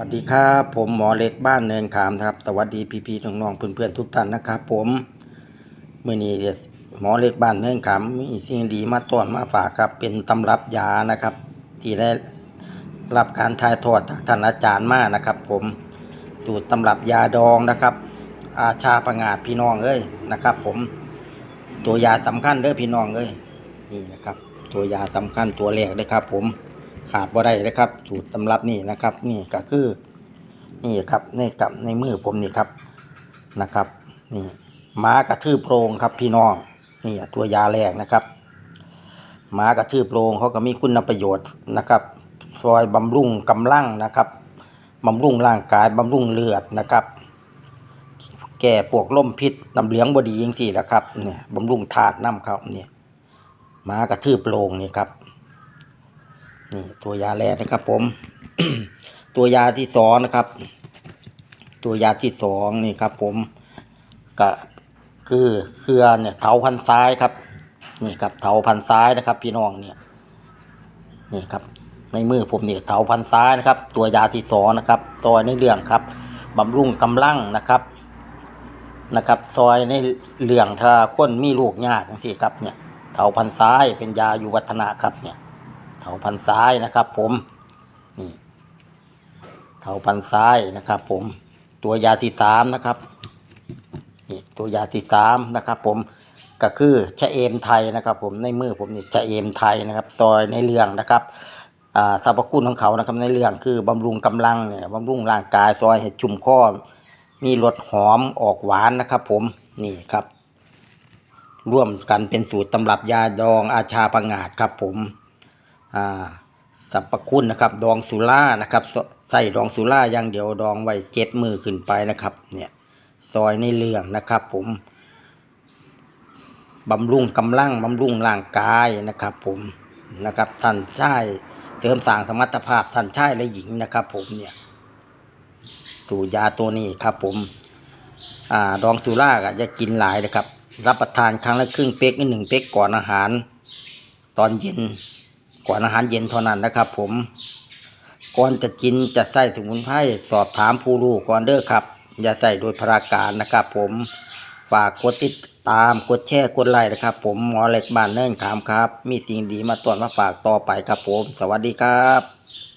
วัสดีครับผมหมอเล็กบ้านเนินขามครับสวัสดีพี่ๆน้องๆเพื่อนๆทุกท่านนะครับผมเมื่อนี้หมอเล็กบ้านเนินขามมีสิ่งดีมาต้อนมาฝากครับเป็นตำรับยานะครับ ที่ได้รับการถ่ายทอดจากท่านอาจารย์มานะครับ ผมสูตรตำรับยาดองนะครับ อาชาประงาดพี่น้องเอ้ยนะครับ ผมตัวยาสำคัญเด้อพี่น้องเอ้ยนี่นะครับ ตัวยาสำคัญตัวแรกเลยครับ ผม ขาดบ่ได้เลยครับ สูตรตำรับนี่นะครับ นี่ก็คือ นี่ครับในกับในมือผมนี่ครับนะครับ นี่ม้ากระทืบโพรงครับ พี่น้องนี่ตัวยาแรกนะครับม้ากระทืบโพรงเขาก็มีคุณประโยชน์นะครับซอยบำรุงกำลังนะครับบำรุงร่างกายบำรุงเลือดนะครับ แก่พวกล่มพิษน้ำเหลืองบดียังสี่แหละครับเนี่ยบำรุงธาตุน้ำเขาเนี่ยม้ากระทืบโพรงนี่ครับ นี่ตัวยาแรกนะครับ ผม ตัวยาที่สองนะครับ ตัวยาที่สองนี่ครับ ผมก็คือเครือเนี่ยเถาพันซ้ายครับ นี่ครับเถาพันซ้ายนะครับ พี่น้องเนี่ย นี่ครับ ในมือผมเนี่ยเถาพันซ้ายนะครับ ตัวยาที่สองนะครับซอยในเรื่องครับบำรุงกำลังนะครับนะครับ ซอยในเรื่องถ้าคนมีลูกยากสิครับเนี่ยเถาพันซ้ายเป็นยาอยู่วัฒนะครับเนี่ย เถาพันซ้ายนะครับ ผมนี่เถาพันซ้ายนะครับ ผมตัวยาที่สามนะครับนี่ตัวยาที่สามนะครับ ผมก็คือชะเอมไทยนะครับ ผมในมือผมนี่ชะเอมไทยนะครับ ซอยในเรื่องนะครับอ่าสรรพคุณของเขานะครับในเรื่องคือบำรุงกำลังเนี่ยบำรุงร่างกายซอยเห็ดจุ่มข้อมีรสหอมออกหวานนะครับ ผมนี่ครับ ร่วมกันเป็นสูตรตำรับยาดองอาชาปังาดครับผม อ่าสรรพคุณนะครับ ดองสุรานะครับใส่ดองสุราอย่างเดียวดองไว้เจ็ดมือขึ้นไปนะครับ เนี่ยซอยในเรื่องนะครับ ผมบำรุงกำลังบำรุงร่างกายนะครับ ผมนะครับท่านชายเสริมสร้างสมรรถภาพท่านชายและหญิงนะครับ ผมเนี่ย สูตรยาตัวนี้ครับ ผม อ่าดองสุราก็จะกินหลายนะครับ รับประทานครั้งละครึ่งเป๊กหรือหนึ่งเป๊กก่อนอาหาร ตอนเย็น ก่อนอาหารเย็นเท่านั้นนะครับ ผมก่อนจะกินจะใส่สมุนไพรสอบถามผู้รู้ก่อนเด้อครับ อย่าใส่โดยพราการนะครับ ผมฝากกดติดตามกดแชร์กดไลค์นะครับ ผมหมอเล็กบ้านเนิ่นขามครับ มีสิ่งดีมาตรวจมาฝากต่อไปครับผม สวัสดีครับ